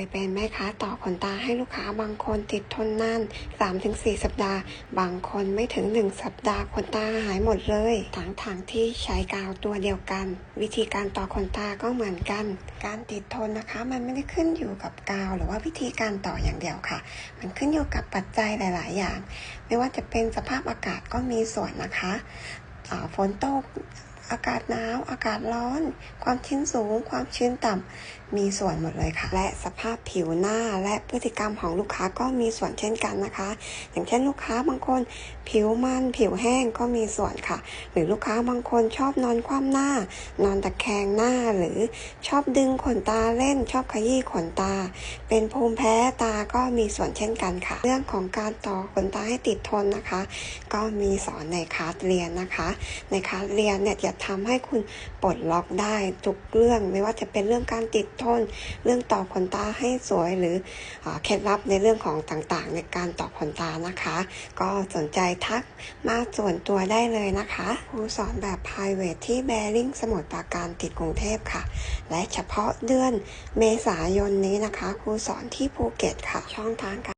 ยเป็นไหมคะต่อขนตาให้ลูกค้าบางคนติดทนนาน 3-4 สัปดาห์ บางคนไม่ถึง 1 สัปดาห์ขนตาหายหมดเลยทั้งทางๆที่ใช้กาวตัวเดียวกัน วิธีการต่อขนตาก็เหมือนกัน การติดทนนะคะ มันไม่ได้ขึ้นอยู่กับกาว หรือว่าวิธีการต่ออย่างเดียวค่ะ มันขึ้นอยู่กับปัจจัยหลาย ๆ อย่าง ไม่ว่าจะเป็นสภาพอากาศก็มีส่วนนะคะฝนตก อากาศหนาว อากาศร้อน ความชื้นสูง ความชื้นต่ำ มีส่วนหมดเลยค่ะ และสภาพผิวหน้าและพฤติกรรมของลูกค้าก็มีส่วนเช่นกันนะคะ อย่างเช่นลูกค้าบางคน ผิวมันผิวแห้งก็มีส่วนค่ะ หรือลูกค้าบางคนชอบนอนคว่ำหน้า นอนตะแคงหน้าหรือชอบดึงขนตาเล่น ชอบขยี้ขนตา เป็นภูมิแพ้ตาก็มีส่วนเช่นกันค่ะ เรื่องของการต่อขนตาให้ติดทนนะคะ ก็มีสอนในคาสเรียนนะคะ ในคาสเรียนเนี่ยจะทำให้คุณปลดล็อกได้ทุกเรื่อง ไม่ว่าจะเป็นเรื่องการติดทน เรื่องต่อขนตาให้สวยหรืออเคล็ดลับในเรื่องของต่างๆ ในการต่อขนตานะคะ ก็สนใจทักมาส่วนตัวได้เลยนะคะครูสอนแบบ private ที่แบริ่งสมุทรปราการติดกรุงเทพค่ะ และเฉพาะเดือนเมษายนนี้นะคะครูสอนที่ภูเก็ตค่ะ ช่องทางการ